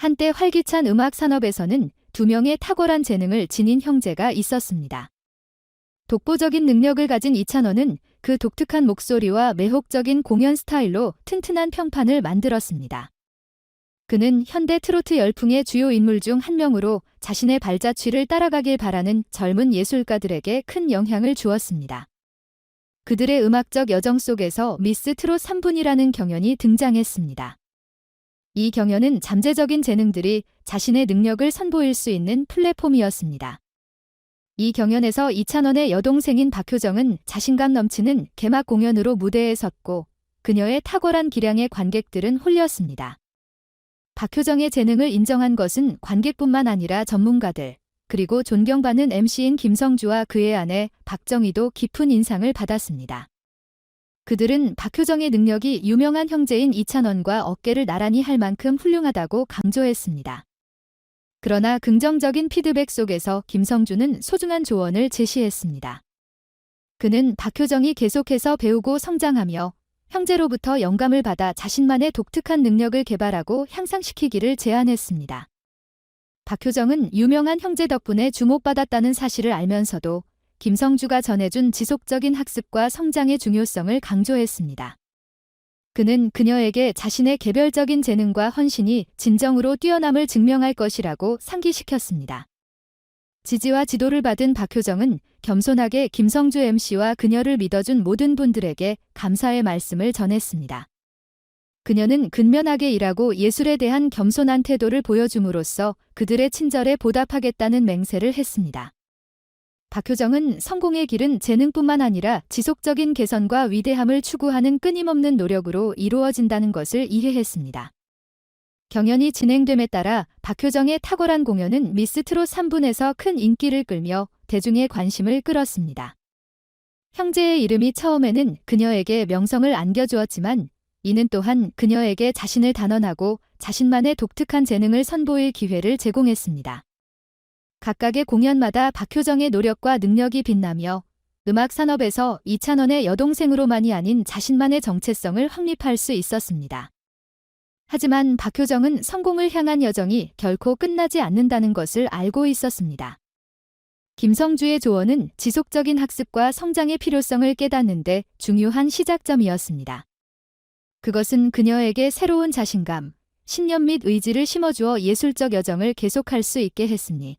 한때 활기찬 음악 산업에서는 두 명의 탁월한 재능을 지닌 형제가 있었습니다. 독보적인 능력을 가진 이찬원은 그 독특한 목소리와 매혹적인 공연 스타일로 튼튼한 평판을 만들었습니다. 그는 현대 트로트 열풍의 주요 인물 중 한 명으로 자신의 발자취를 따라가길 바라는 젊은 예술가들에게 큰 영향을 주었습니다. 그들의 음악적 여정 속에서 미스 트롯 3분이라는 경연이 등장했습니다. 이 경연은 잠재적인 재능들이 자신의 능력을 선보일 수 있는 플랫폼이었습니다. 이 경연에서 이찬원의 여동생인 박효정은 자신감 넘치는 개막 공연으로 무대에 섰고 그녀의 탁월한 기량에 관객들은 홀렸습니다. 박효정의 재능을 인정한 것은 관객뿐만 아니라 전문가들, 그리고 존경받는 MC인 김성주와 그의 아내 박정희도 깊은 인상을 받았습니다. 그들은 박효정의 능력이 유명한 형제인 이찬원과 어깨를 나란히 할 만큼 훌륭하다고 강조했습니다. 그러나 긍정적인 피드백 속에서 김성주는 소중한 조언을 제시했습니다. 그는 박효정이 계속해서 배우고 성장하며 형제로부터 영감을 받아 자신만의 독특한 능력을 개발하고 향상시키기를 제안했습니다. 박효정은 유명한 형제 덕분에 주목받았다는 사실을 알면서도 김성주가 전해준 지속적인 학습과 성장의 중요성을 강조했습니다. 그는 그녀에게 자신의 개별적인 재능과 헌신이 진정으로 뛰어남을 증명할 것이라고 상기시켰습니다. 지지와 지도를 받은 박효정은 겸손하게 김성주 MC와 그녀를 믿어준 모든 분들에게 감사의 말씀을 전했습니다. 그녀는 근면하게 일하고 예술에 대한 겸손한 태도를 보여줌으로써 그들의 친절에 보답하겠다는 맹세를 했습니다. 박효정은 성공의 길은 재능뿐만 아니라 지속적인 개선과 위대함을 추구하는 끊임없는 노력으로 이루어진다는 것을 이해했습니다. 경연이 진행됨에 따라 박효정의 탁월한 공연은 미스 트롯 3분에서 큰 인기를 끌며 대중의 관심을 끌었습니다. 형제의 이름이 처음에는 그녀에게 명성을 안겨주었지만 이는 또한 그녀에게 자신을 단언하고 자신만의 독특한 재능을 선보일 기회를 제공했습니다. 각각의 공연마다 박효정의 노력과 능력이 빛나며 음악 산업에서 이찬원의 여동생으로만이 아닌 자신만의 정체성을 확립할 수 있었습니다. 하지만 박효정은 성공을 향한 여정이 결코 끝나지 않는다는 것을 알고 있었습니다. 김성주의 조언은 지속적인 학습과 성장의 필요성을 깨닫는데 중요한 시작점이었습니다. 그것은 그녀에게 새로운 자신감, 신념 및 의지를 심어주어 예술적 여정을 계속할 수 있게 했으니